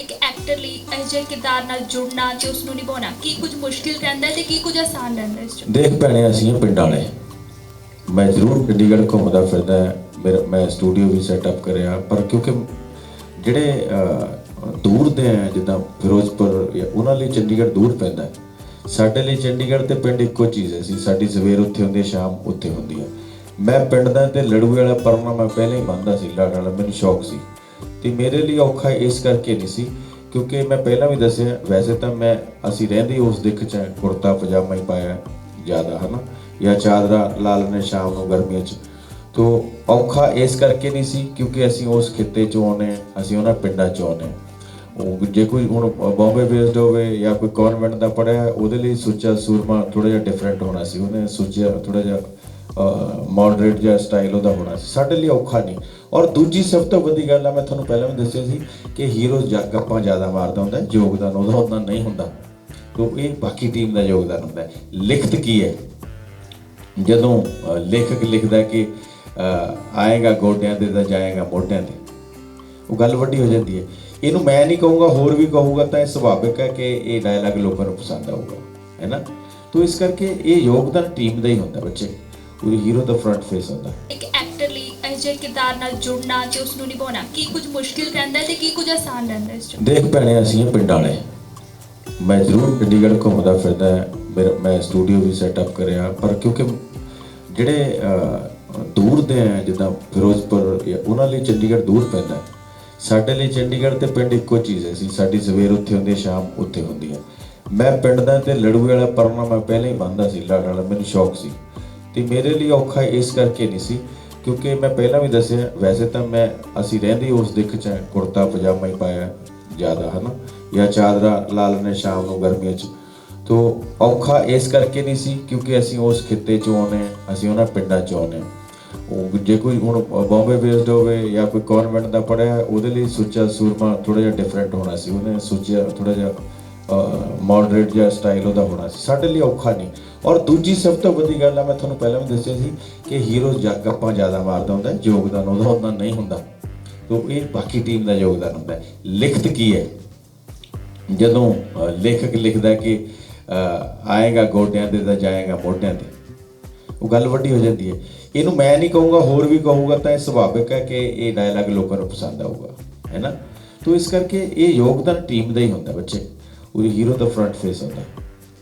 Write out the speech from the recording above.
ਇੱਕ ਐਕਟਰ ਲਈ ਅਜਿਹੇ ਕਿਰਦਾਰ ਨਾਲ ਜੁੜਨਾ ਤੇ ਉਸ ਨੂੰ ਨਿਭਾਉਣਾ ਕੀ ਕੁਝ ਮੁਸ਼ਕਿਲ ਰਹਿੰਦਾ ਹੈ ਤੇ ਕੀ ਕੁਝ ਆਸਾਨ ਰਹਿੰਦਾ ਹੈ ਇਸ 'ਚ? ਦੇਖ ਭੈਣੇ ਅਸੀਂ ਹਾਂ ਪਿੰਡ ਵਾਲੇ। ਮੈਂ ਜ਼ਰੂਰ ਚੰਡੀਗੜ੍ਹ ਘੁੰਮਦਾ ਫਿਰਦਾ ਮੇਰਾ ਮੈਂ ਸਟੂਡੀਓ ਵੀ ਸੈਟਅਪ ਕਰਿਆ ਪਰ ਕਿਉਂਕਿ ਜਿਹੜੇ ਅਹ, ਦੂਰ ਦੇ ਆ ਜਿੱਦਾਂ ਫਿਰੋਜ਼ਪੁਰ ਜਾਂ ਉਹਨਾਂ ਲਈ ਚੰਡੀਗੜ੍ਹ ਦੂਰ ਪੈਂਦਾ ਹੈ। ਸਾਡੇ ਲਈ ਚੰਡੀਗੜ੍ਹ ਤੇ ਪਿੰਡ ਇੱਕੋ ਚੀਜ਼ ਹੈ ਸੀ ਸਾਡੀ ਸਵੇਰ ਉੱਥੇ ਹੁੰਦੀ ਹੈ ਸ਼ਾਮ ਉੱਥੇ ਹੁੰਦੀ ਹੈ। ਮੈਂ ਪਿੰਡ ਦਾ ਤੇ ਲੜੂ ਵਾਲਾ ਪਰਨਾ ਮੈਂ ਪਹਿਲਾਂ ਹੀ ਬੰਨਦਾ ਸੀ ਲੜ ਵਾਲਾ ਮੈਨੂੰ ਸ਼ੌਕ ਸੀ। ਤੇ ਮੇਰੇ ਲਈ ਔਖਾ ਇਸ ਕਰਕੇ ਨਹੀਂ ਸੀ ਕਿਉਂਕਿ ਮੈਂ ਪਹਿਲਾਂ ਵੀ ਦੱਸਿਆ ਵੈਸੇ ਤਾਂ ਮੈਂ ਅਸੀਂ ਰਹਿੰਦੇ ਉਸ ਦਿੱਖ ਚ ਹੈ, ਕੁੜਤਾ ਪਜਾਮਾ ਹੀ ਪਾਇਆ ਜ਼ਿਆਦਾ ਹਨਾ ਜਾਂ ਚਾਦਰਾ ਲਾ ਲੈਂਦੇ ਸ਼ਾਮ ਨੂੰ ਗਰਮੀਆਂ ਚ ਤੋ ਔਖਾ ਇਸ ਕਰਕੇ ਨਹੀਂ ਸੀ ਕਿਉਂਕਿ ਅਸੀਂ ਉਸ ਖਿੱਤੇ ਚੋਂ ਆਉਂਦੇ ਹਾਂ, ਅਸੀਂ ਉਹਨਾਂ ਪਿੰਡਾਂ ਚੋਂ ਆਉਂਦੇ ਹਾਂ। ਉਹ ਜੇ ਕੋਈ ਹੁਣ ਬੰਬੇ ਬੇਸਡ ਹੋਵੇ ਜਾਂ ਕੋਈ ਕਨਵੈਂਟ ਦਾ ਪੜਿਆ ਉਹਦੇ ਲਈ ਸੁੱਚਾ ਸੂਰਮਾ ਥੋੜਾ ਜਿਹਾ ਡਿਫਰੈਂਟ ਹੋਣਾ ਸੀ ਉਹਨੇ ਸੋਚਿਆ ਥੋੜਾ ਜਿਹਾ ਮੋਡਰੇਟ ਜਿਹਾ ਸਟਾਈਲ ਉਹਦਾ ਹੋਣਾ ਸੀ। ਸਾਡੇ ਲਈ ਔਖਾ ਨਹੀਂ। ਔਰ ਦੂਜੀ ਸਭ ਤੋਂ ਵੱਡੀ ਗੱਲ ਆ, ਮੈਂ ਤੁਹਾਨੂੰ ਪਹਿਲਾਂ ਵੀ ਦੱਸਿਆ ਸੀ ਕਿ ਹੀਰੋ ਜੱਗ ਆਪਾਂ ਜ਼ਿਆਦਾ ਮਾਰਦਾ ਹੁੰਦਾ, ਯੋਗਦਾਨ ਉਹਦਾ ਹੁੰਦਾ ਨਹੀਂ ਹੁੰਦਾ। ਤੋ ਇਹ ਬਾਕੀ ਟੀਮ ਦਾ ਯੋਗਦਾਨ ਹੁੰਦਾ ਲਿਖਤ ਕੀ ਹੈ? ਜਦੋਂ ਲੇਖਕ ਲਿਖਦਾ ਕਿ ਆਏਗਾ ਗੋਡਿਆਂ ਤੇ ਤਾਂ ਜਾਏਗਾ ਮੋਢਿਆਂ ਤੇ। ਉਹ ਗੱਲ ਵੱਡੀ ਹੋ ਜਾਂਦੀ ਹੈ। ਇਹਨੂੰ ਮੈਂ ਨਹੀਂ ਕਹੂੰਗਾ, ਹੋਰ ਵੀ ਕਹੂੰਗਾ, ਤਾਂ ਇਹ ਸੁਭਾਵਿਕ ਹੈ ਕਿ ਇਹ ਡਾਇਲੌਗ ਲੋਕਾਂ ਨੂੰ ਪਸੰਦ ਆਊਗਾ। ਹੈ ਨਾ? ਤੋ ਇਸ ਕਰਕੇ ਇਹ ਯੋਗਦਾਨ ਟੀਮ ਦਾ ਹੀ ਹੁੰਦਾ ਬੱਚੇ। ਪੂਰੀ ਹੀਰੋ ਦਾ ਫਰੰਟ ਫੇਸ ਹੁੰਦਾ। ਇੱਕ ਐਕਟਰ ਲਈ ਅਜਿਹੇ ਕਿਰਦਾਰ ਨਾਲ ਜੁੜਨਾ ਤੇ ਉਸ ਨੂੰ ਨਿਭਾਉਣਾ ਕੀ ਕੁਝ ਮੁਸ਼ਕਿਲ ਰਹਿੰਦਾ ਤੇ ਕੀ ਕੁਝ ਆਸਾਨ ਰਹਿੰਦਾ ਇਸ 'ਚ? ਦੇਖ ਭੈਣੇ ਅਸੀਂ ਪਿੰਡ ਵਾਲੇ। ਮੈਂ ਜ਼ਰੂਰ ਚੰਡੀਗੜ੍ਹ ਘੁੰਮਦਾ ਫਿਰਦਾ ਮੇਰਾ ਮੈਂ ਸਟੂਡੀਓ ਵੀ ਸੈਟਅਪ ਕਰਿਆ ਪਰ ਕਿਉਂਕਿ ਜਿਹੜੇ ਦੂਰ ਦੇ ਆ ਜਿੱਦਾਂ ਫਿਰੋਜ਼ਪੁਰ ਉਹਨਾਂ ਲਈ ਚੰਡੀਗੜ੍ਹ ਦੂਰ ਪੈਂਦਾ। ਸਾਡੇ ਲਈ ਚੰਡੀਗੜ੍ਹ ਤੇ ਪਿੰਡ ਇੱਕੋ ਚੀਜ਼ ਹੈ ਸੀ ਸਾਡੀ ਸਵੇਰ ਉੱਥੇ ਹੁੰਦੀ ਹੈ ਸ਼ਾਮ ਉੱਥੇ ਹੁੰਦੀ ਹੈ। ਮੈਂ ਪਿੰਡ ਦਾ ਤੇ ਲੜੂਏ ਵਾਲਾ ਪਰਨਾ ਮੈਂ ਪਹਿਲਾਂ ਹੀ ਬੰਨਦਾ ਸੀ ਲੜ ਵਾਲਾ ਮੈਨੂੰ ਸ਼ੌਕ ਸੀ। ਤੇ ਮੇਰੇ ਲਈ ਔਖਾ ਇਸ ਕਰਕੇ ਨਹੀਂ ਸੀ ਕਿਉਂਕਿ ਮੈਂ ਪਹਿਲਾਂ ਵੀ ਦੱਸਿਆ ਵੈਸੇ ਤਾਂ ਮੈਂ ਅਸੀਂ ਰਹਿੰਦੇ ਉਸ ਦਿੱਖ ਚ ਕੁੜਤਾ ਪਜਾਮਾ ਹੀ ਪਾਇਆ ਜ਼ਿਆਦਾ ਹਨਾ? ਜਾਂ ਚਾਦਰਾ ਲਾ ਲੈਂਦੇ ਸ਼ਾਮ ਨੂੰ ਗਰਮੀਆਂ ਚ। ਤੋ ਔਖਾ ਇਸ ਕਰਕੇ ਨਹੀਂ ਸੀ ਕਿਉਂਕਿ ਅਸੀਂ ਉਸ ਖਿੱਤੇ ਚੋਂ ਆਉਂਦੇ ਹਾਂ, ਅਸੀਂ ਉਹਨਾਂ ਪਿੰਡਾਂ ਚੋਂ ਆਉਂਦੇ ਹਾਂ। ਉਹ ਜੇ ਕੋਈ ਹੁਣ ਬੰਬੇ ਬੇਸਡ ਹੋਵੇ ਜਾਂ ਕੋਈ ਕਨਵੈਂਟ ਦਾ ਪੜਿਆ ਉਹਦੇ ਲਈ ਸੁੱਚਾ ਸੂਰਮਾ ਥੋੜਾ ਜਿਹਾ ਡਿਫਰੈਂਟ ਹੋਣਾ ਸੀ ਉਹਨੇ ਸੋਚਿਆ ਥੋੜਾ ਜਿਹਾ ਮੋਡਰੇਟ ਜਿਹਾ ਸਟਾਈਲ ਉਹਦਾ ਹੋਣਾ ਸੀ। ਸਾਡੇ ਲਈ ਔਖਾ ਨਹੀਂ। ਔਰ ਦੂਜੀ ਸਭ ਤੋਂ ਵੱਡੀ ਗੱਲ ਆ, ਮੈਂ ਤੁਹਾਨੂੰ ਪਹਿਲਾਂ ਵੀ ਦੱਸਿਆ ਸੀ ਕਿ ਹੀਰੋ ਜੱਗ ਆਪਾਂ ਜ਼ਿਆਦਾ ਮਾਰਦਾ ਹੁੰਦਾ, ਯੋਗਦਾਨ ਉਹਦਾ ਹੁੰਦਾ ਨਹੀਂ ਹੁੰਦਾ। ਤੋ ਇਹ ਬਾਕੀ ਟੀਮ ਦਾ ਯੋਗਦਾਨ ਹੁੰਦਾ ਲਿਖਤ ਕੀ ਹੈ? ਜਦੋਂ ਲੇਖਕ ਲਿਖਦਾ ਕਿ ਆਏਗਾ ਗੋਡਿਆਂ ਤੇ ਤਾਂ ਜਾਏਗਾ ਮੋਢਿਆਂ ਤੇ। ਉਹ ਗੱਲ ਵੱਡੀ ਹੋ ਜਾਂਦੀ ਹੈ। ਇਹਨੂੰ ਮੈਂ ਨਹੀਂ ਕਹੂੰਗਾ, ਹੋਰ ਵੀ ਕਹੂੰਗਾ, ਤਾਂ ਇਹ ਸੁਭਾਵਿਕ ਹੈ ਕਿ ਇਹ ਡਾਇਲੌਗ ਲੋਕਾਂ ਨੂੰ ਪਸੰਦ ਆਊਗਾ। ਹੈ ਨਾ? ਤੋ ਇਸ ਕਰਕੇ ਇਹ ਯੋਗਦਾਨ ਟੀਮ ਦਾ ਹੀ ਹੁੰਦਾ ਬੱਚੇ। ਪੂਰੀ ਹੀਰੋ ਦਾ ਫਰੰਟ ਫੇਸ ਹੁੰਦਾ।